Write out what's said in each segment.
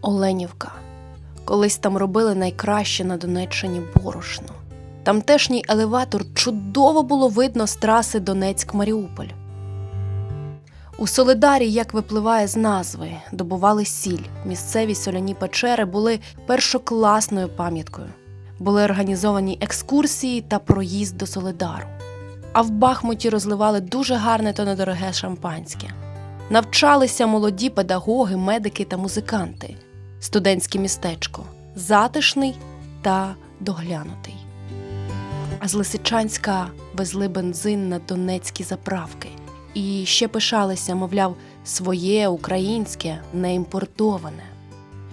Оленівка. Колись там робили найкраще на Донеччині борошно. Тамтешній елеватор чудово було видно з траси Донецьк-Маріуполь. У Солидарі, як випливає з назви, добували сіль. Місцеві соляні печери були першокласною пам'яткою. Були організовані екскурсії та проїзд до Солидару. А в Бахмуті розливали дуже гарне та недороге шампанське. Навчалися молоді педагоги, медики та музиканти. Студентське містечко затишний та доглянутий. А з Лисичанська везли бензин на донецькі заправки і ще пишалися, мовляв, своє українське, не імпортоване.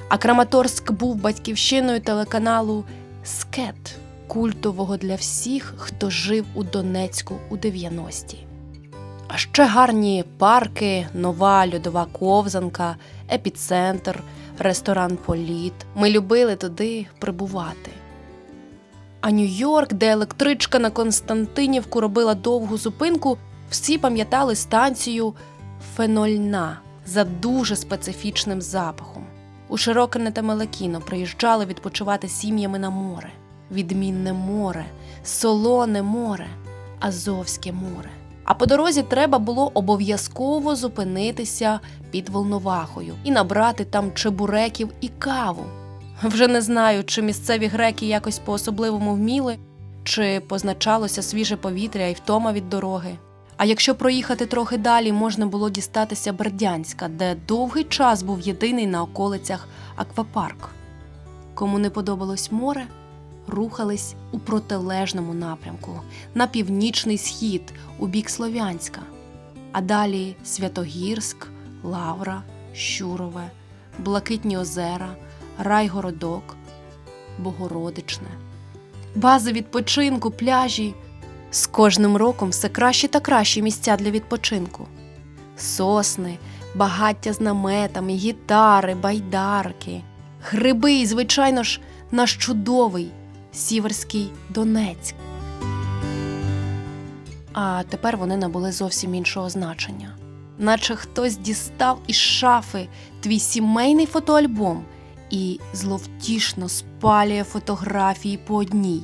А Краматорськ був батьківщиною телеканалу Скет, культового для всіх, хто жив у Донецьку у 90-ті. А ще гарні парки, нова льодова ковзанка, епіцентр, ресторан Політ. Ми любили туди прибувати. А Нью-Йорк, де електричка на Константинівку робила довгу зупинку, всі пам'ятали станцію Фенольна за дуже специфічним запахом. У Широкине та Мелекіно приїжджали відпочивати сім'ями на море. Відмінне море, солоне море, Азовське море. А по дорозі треба було обов'язково зупинитися під Волновахою і набрати там чебуреків і каву. Вже не знаю, чи місцеві греки якось по-особливому вміли, чи позначалося свіже повітря і втома від дороги. А якщо проїхати трохи далі, можна було дістатися Бердянська, де довгий час був єдиний на околицях аквапарк. Кому не подобалось море, рухались у протилежному напрямку на північний схід у бік Слов'янська, а далі Святогірськ, Лавра, Щурове, Блакитні озера, Райгородок, Богородичне. Бази відпочинку, пляжі. З кожним роком все кращі та кращі місця для відпочинку. Сосни, багаття з наметами, гітари, байдарки, гриби і, звичайно ж, наш чудовий сіверський Донецьк. А тепер вони набули зовсім іншого значення. Наче хтось дістав із шафи твій сімейний фотоальбом і зловтішно спалює фотографії по одній,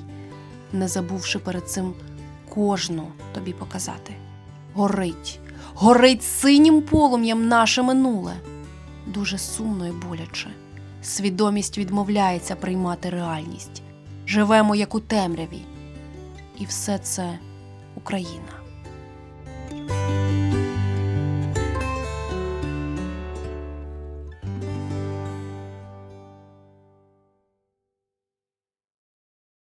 не забувши перед цим кожну тобі показати. Горить, горить синім полум'ям наше минуле. Дуже сумно і боляче. Свідомість відмовляється приймати реальність. Живемо як у темряві. І все це Україна.